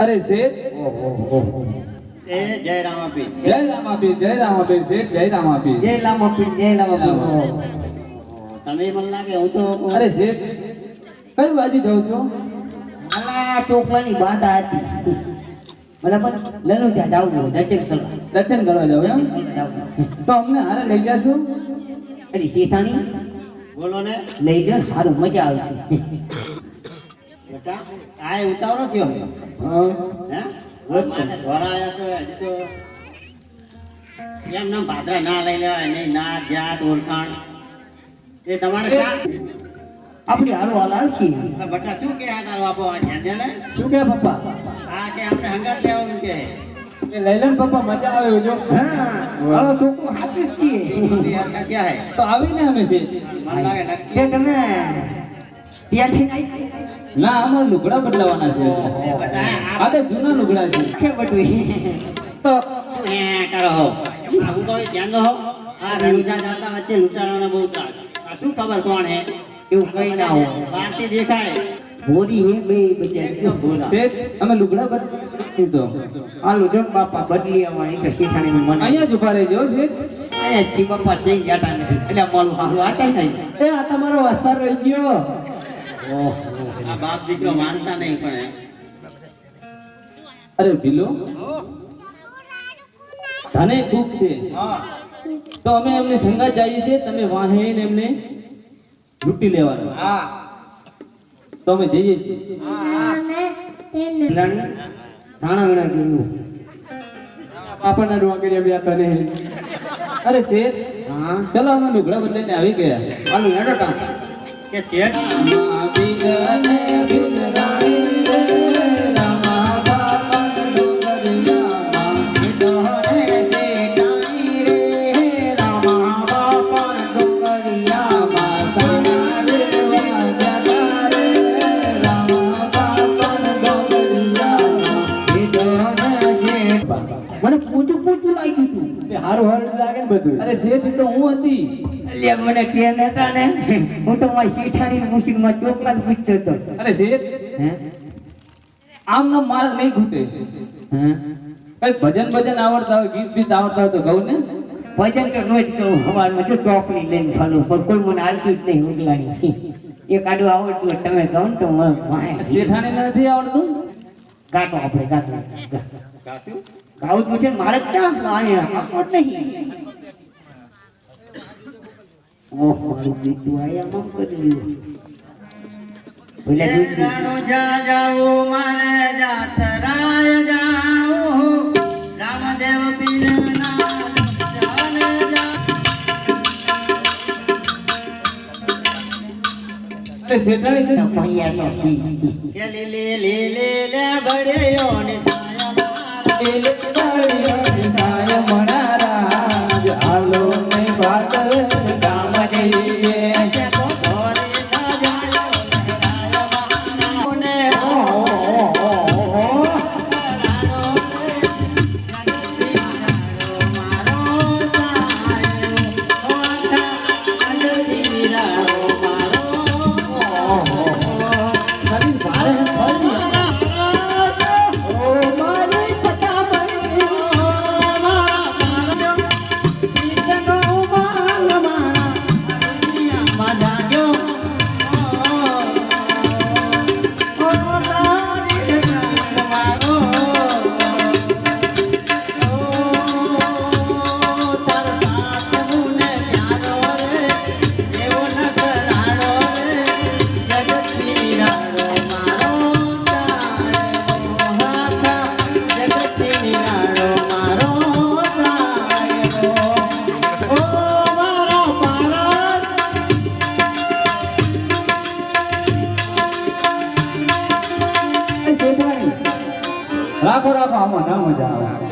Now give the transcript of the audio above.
અરે શેઠ? જય રામાપી જય રામાપી જય રામાપી શેઠ જય રામાપી. જય લામાપીર જય લામાપીર તમે મને લાગે હું તો અરે શેઠ કઈ બાજુ જાઉં છો? આલા ચોકલાની બાધા હતી. બરાબર લનુ ત્યાં જાવું દર્શન કરવા. દર્શન કરવા જાવ એમ. તો અમને હારે લઈ જશો? અરે શેઠાણી બોલો ને. લઈ જાઓ સારું મજા આવશે. બેટા આ ઉતાવળો થયો હે. આયા તો હજી તો એમ નામ ભાદરા ના લઈ લેવાય નહીં ના જાત ઓળખાણ એ તમારે આપણી હારો હાલ આવશી બટા શું કે હાલ બાપો? આ ધ્યાન દે ને. શું કે પપ્પા? આ કે આપણે હંગાત લેવાનું કે એ લઈ લે પપ્પા મજા આવે જો. હા. હાલો ચોખ્ખું હાથી જ છીએ. એ હરખા ક્યાં હે તો આવીને અમે છે. મને લાગે નક્કી કે તમે ત્યાંથી નહીં? ના અમાર લુગડા બદલાવાના છે. આ આ તો જૂના લુગડા છે. કે બટવી તો એ કરો હો આવું તો ધ્યાન દો હો. આ રણુજા જાતા વચ્ચે લૂંટાણાનો બહુ ત્રાસ આ શું ખબર કોણ હે? એવું કઈ ના હોય. બહારથી દેખાય. ભોરી હે બે બચ્યા ભોળા. અમે લુગડા બદલી કીધો આ જો બાપા બદલી આવવાની કે શેઠાણી નું મન. અહીંયા જ ઊભા રહેજો છે અહીંયા જી બાપા જઈ જતા નથી. એટલે મારું હારું આતા નહીં એ આ તમારો વસ્તાર રહી ગયો. આ બાપ દીકરો માનતા નહીં પણ અરે ભીલો. તને ખૂબ છે. તો અમે એમને સંગાત જઈએ છીએ તમે વાહે એમને એમને લૂંટી લેવાના. તો અમે જઈએ છીએ. ઘણા વિના કેવું આપણને ડોંગરી બી તને અરે શેઠ હા. ચલો અમે લુગડા બદલીને આવી ગયા. હાલો હેડો ટા કે શેઠ મા બિગને બિગડાણી તું હારું હારું લાગે ને બધું અરે શેઠ તો હું હતી. અલ્યા મને કે નતા ને. હું તો મારી શેઠાણી મુસીબમાં ચોકલા પૂછતો હતો. અરે શેઠ આમ ના માર્ગ નહીં ખૂટે. કઈ ભજન ભજન આવડતા હોય ગીત બીત આવડતા હોય તો કહું ને. ભજન તો રોજ કહું. સવારમાં જો ચોકલી લઈને ખાલું પણ કોઈ મને હાલતું જ નહીં ઉગલાણી. એ કાઢું આવડતું તમે કહો ને તો વાંહે. નથી આવડતું? ગાતો આપણે ગાતો. કાશું ગાવું જ છે ને મારે ક્યાં અહીંયા આપો જ નહીં ઓહ મારું દીકરું આયા મમ કર્યું ભલે દીકરું રણુજા જાઉં મારે જાતરાય જાઉં રામદેવ પીરના જાને જાઉં. અરે એ